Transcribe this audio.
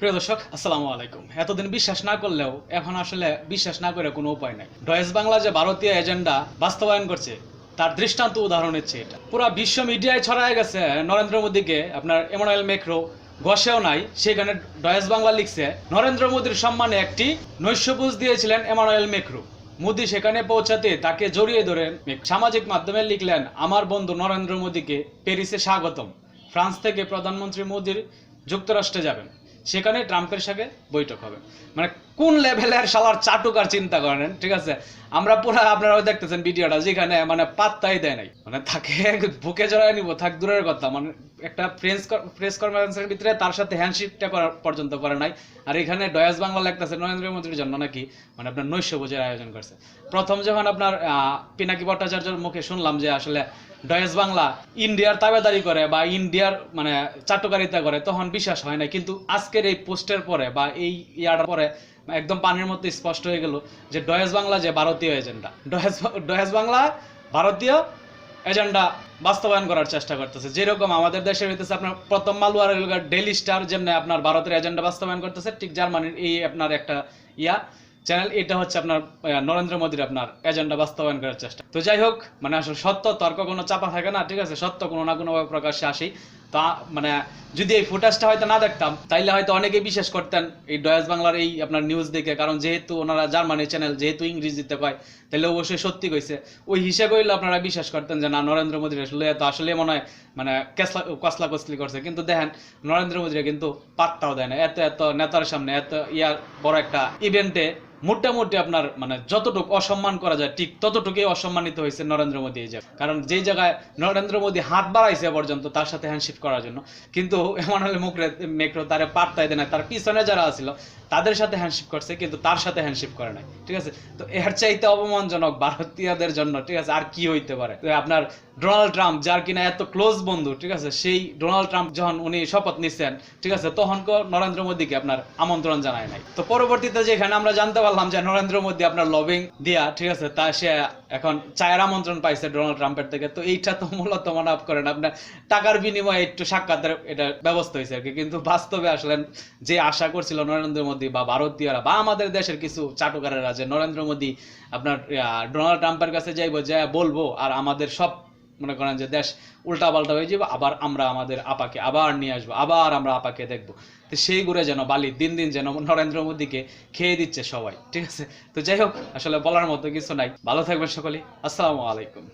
প্রিয় দর্শক, আসসালামু আলাইকুম। এতদিন বিশ্বাস না করলেও এখন আসলে বিশ্বাস না করে কোনো উপায় নাই। ডয়েস বাংলা যে ভারতীয় এজেন্ডা বাস্তবায়ন করছে, তার দৃষ্টান্ত উদাহরণ হচ্ছে এটা। পুরো বিশ্ব মিডিয়ায় ছড়ায় গেছে নরেন্দ্র মোদীকে, আপনার এমানুয়েল মেক্রো ঘষেও নাই, সেখানে ডয়েস বাংলা লিখছে, নরেন্দ্র মোদীর সম্মানে একটি নৈশভোজ দিয়েছিলেন এমানুয়েল মেক্রো। মোদী সেখানে পৌঁছাতে তাকে জড়িয়ে ধরে সামাজিক মাধ্যমে লিখলেন, আমার বন্ধু নরেন্দ্র মোদীকে প্যারিসে স্বাগতম। ফ্রান্স থেকে প্রধানমন্ত্রী মোদীর যুক্তরাষ্ট্রে যাবেন। সেখানে ট্রাম্পের সাথে বৈঠক হবে। মানে কোন লেভেলের শালার চাটুকার চিন্তা করেন? ঠিক আছে? আমরা পুরো আপনারাও দেখতেছেন ভিডিওটা, যেখানে মানে পাত্তাই দেয় নাই। মানে তাকে বুকে জড়ায় নিব, থাক দূরের কথা। মানে একটা প্রেস প্রেস কনফারেন্সের ভিতরে তার সাথে হ্যান্ডশিপটা করা পর্যন্ত করে নাই। আর এখানে ডয়াস বাংলা লাগতেছে নরেন্দ্র মোদীর জন্য নাকি? মানে আপনার নৈশ ভোজের আয়োজন করছে। প্রথম যখন আপনার পিনাকি ভট্টাচার্যের মুখে শুনলাম যে আসলে ডয়েস বাংলা ইন্ডিয়ার তাবেদারি করে বা ইন্ডিয়ার মানে চাটুকারিতা করে, তখন বিশ্বাস হয় না কিন্তু আজকের এই পোস্টের পরে বা এই ইয়ার পরে একদম পানির মধ্যে স্পষ্ট হয়ে গেল যে ডয়েস বাংলা যে ভারতীয় এজেন্ডা। ডয়েস ডয়েস বাংলা ভারতীয় এজেন্ডা বাস্তবায়ন করার চেষ্টা করতেছে। যেরকম আমাদের দেশে হইতেছে আপনার প্রথম মালুয়ার ডেলি স্টার, যেমনি আপনার ভারতের এজেন্ডা বাস্তবায়ন করতেছে, ঠিক জার্মানির এই আপনার একটা ইয়া চ্যানেল এটা হচ্ছে আপনার নরেন্দ্র মোদীর আপনার এজেন্ডা বাস্তবায়ন করার চেষ্টা। তো যাই হোক মানে আসলে সত্য, তর্ক কোনো চাপা থাকে না, ঠিক আছে? সত্য কোনো না কোনো ভাবে প্রকাশ্যে আসেই। তা মানে যদি এই ফুটেজটা হয়তো না দেখতাম, তাইলে হয়তো অনেকেই বিশ্বাস করতেন এই ডয়েস বাংলার এই আপনার নিউজ দেখে, কারণ যেহেতু ওনারা জার্মানি চ্যানেল যেহেতু ইংরেজিতে কয় তাহলে অবশ্যই সত্যি কইছে। ওই হিসেবে হইলে আপনারা বিশ্বাস করতেন যে, না, নরেন্দ্র মোদীর আসলে তো আসলে মনে হয় মানে কেসলা, কসলা কসলি করছে। কিন্তু দেখেন, নরেন্দ্র মোদীরা কিন্তু পাত্তাও দেয় না। এত এত নেতার সামনে, এত ইয়ার বড় একটা ইভেন্টে মোটামুটি আপনার মানে যতটুকু অসম্মান করা যায়, ঠিক ততটুকুই অসম্মানিত হয়েছে নরেন্দ্র মোদী এই জায়গায় কারণ যেই জায়গায় নরেন্দ্র মোদী হাত বাড়াইছে পর্যন্ত, তার সাথে হ্যান্ডশিপ করার জন্য। কিন্তু এমন হলে মুখরে মেক্রো তারে পাত্তাই দেয় না তার পিছনে যারা আছিল, তাদের সাথে হ্যান্ডশিপ করছে, কিন্তু তার সাথে হ্যান্ডশিপ করে নাই, ঠিক আছে? তো এর চাইতে অপমানজনক ভারতীয়দের জন্য, ঠিক আছে? আর কি হইতে পারে? আপনার ডোনাল্ড ট্রাম্প, যার কিনা এত ক্লোজ বন্ধু, ঠিক আছে? সেই ডোনাল্ড ট্রাম্প যখন উনি শপথ নিচ্ছেন ঠিক আছে? তখন নরেন্দ্র মোদীকে আপনার আমন্ত্রণ জানায় নাই। তো পরবর্তীতে যেখানে আমরা জানতে পারলাম যে নরেন্দ্র মোদী আপনার লবিং দিয়া, ঠিক আছে? তা সে এখন চায়ের আমন্ত্রণ পাইছে ডোনাল্ড ট্রাম্পের থেকে। তো এইটা তো মূলত মনে আপ করেন আপনার টাকার বিনিময়ে একটু সাক্ষাতের এটা ব্যবস্থা হয়েছে আর কি। কিন্তু বাস্তবে আসলে যে আশা করছিল নরেন্দ্র মোদী বা ভারতীয়রা বা আমাদের দেশের কিছু চাটুকারেরা যে নরেন্দ্র মোদী আপনার ডোনাল্ড ট্রাম্পের কাছে যাইবো যে বলব আর আমাদের সব মনে করেন যে দেশ উল্টা পাল্টা হয়ে যাবে, আবার আমরা আমাদের আপাকে আবার নিয়ে আসব, আবার আমরা আপাকে দেখব। তো সেই ঘুরে যেন বালি দিন দিন যেন নরেন্দ্র মোদীকে খেয়ে দিচ্ছে সবাই, ঠিক আছে? তো যাই হোক, আসলে বলার মতো কিছু নাই। ভালো থাকবেন সকলে আসসালামু আলাইকুম।